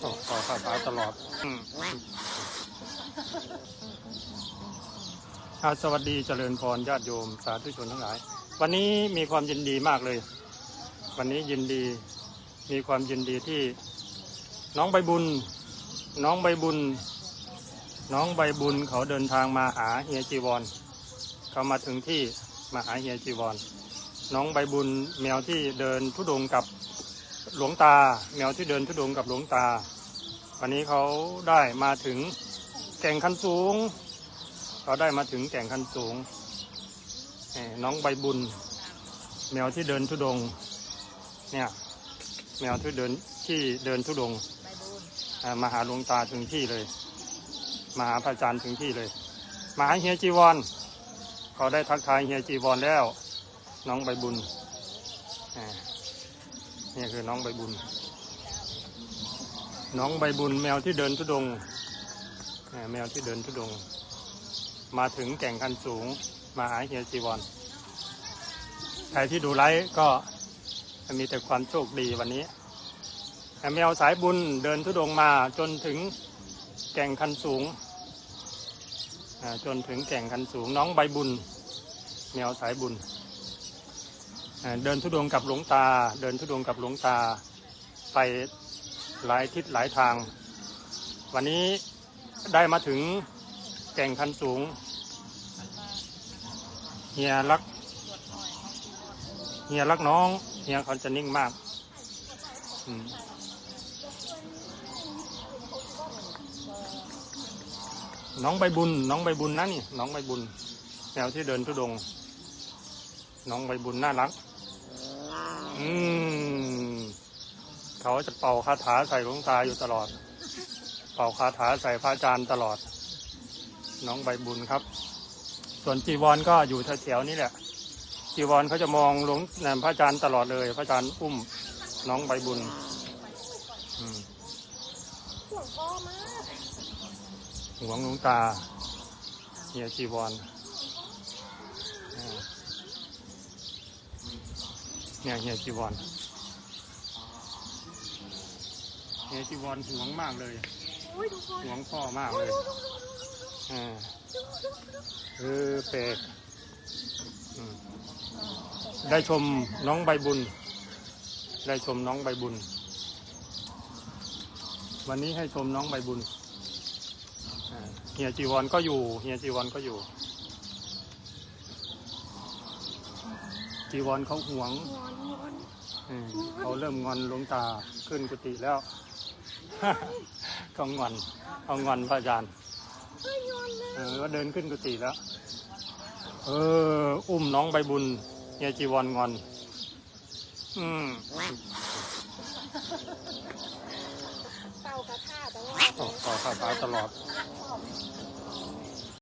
โอ้ขอคาถาตลอดอืมอาสวัสดีเจริญพรญาติโยมสาธุชนทั้งหลาย วันนี้มีความยินดีมากเลย วันนี้ยินดี มีความยินดีที่ น้องใบบุญ น้องใบบุญ น้องใบบุญเขาเดินทางมาหาเฮียจีวรเขามาถึงที่มาหาเฮียจีวรน้องใบบุญแมวที่เดินทุดงกับ หลวงตาแมวที่เดินทุดงกับหลวงตา วันนี้เขาได้มาถึงแก่งคันสูงเขาได้มาถึงแก่งคันสูงน้องใบบุญ แมวที่เดินทุดง เนี่ยแมวที่เดินที่เดินทุดงมาหาหลวงตาถึงที่เลย มาหาพระอาจารย์ถึงที่เลย มาหาเฮียจีวรเขาได้ทักทายเฮียจีวรแล้ว น้องใบบุญอ่า นี่คือน้องใบบุญ น้องใบบุญแมวที่เดินทุดง แมวที่เดินทุดง มาถึงแก่งคันสูงมาหาเฮียจีวรใครที่ดูไลฟ์ก็มีแต่ความโชคดีวันนี้แมวสายบุญเดินทุดงมาจนถึงแก่งคันสูง จนถึงแก่งคันสูงน้องใบบุญ แมวสายบุญ เดินทุดงกับหลวงตา เดินทุดงกับหลวงตาไปหลายทิศหลายทาง วันนี้ได้มาถึงแก่งคันสูงเฮียรักเฮียรักน้องเฮียเขาจะนิ่งมากน้องใบบุญ น้องใบบุญนะนี่ น้องใบบุญแนวที่เดินทุดง น้องใบบุญน่ารัก อืม เขาจะเป่าคาถาใส่หลวงตาอยู่ตลอด เป่าคาถาใส่พระอาจารย์ตลอด น้องใบบุญครับ ส่วนจีวรก็อยู่แถวๆนี้แหละ จีวรเขาจะมองหลวงนะพระอาจารย์ตลอดเลย พระอาจารย์อุ้ม น้องใบบุญอืมห่วงพ่อมากหวงหลวงตาเฮียจีวรอ่า เนี่ยเฮียจีวรเฮียจีวรหวงมากเลยอุ้ยทุกคนหวงพ่อมากเลยอ่าเออเปรกอืมได้ชมน้องใบบุญ ได้ชมน้องใบบุญ วันนี้ให้ชมน้องใบบุญอ่าเฮียจีวรก็อยู่เฮียจีวรก็อยู่ จีวรเขาหวงงอนงอนอืมเขาเริ่มงอนหลวงตาขึ้นกุฏิแล้วเขางอนเขางอนพระอาจารย์เฮ้ยงอนเลยเออก็เดินขึ้นกุฏิแล้ว เออ อุ้มน้องใบบุญเฮียจีวรงอน อืมเป่ากระทาตลอดโอ้ขอคาถาตลอดเ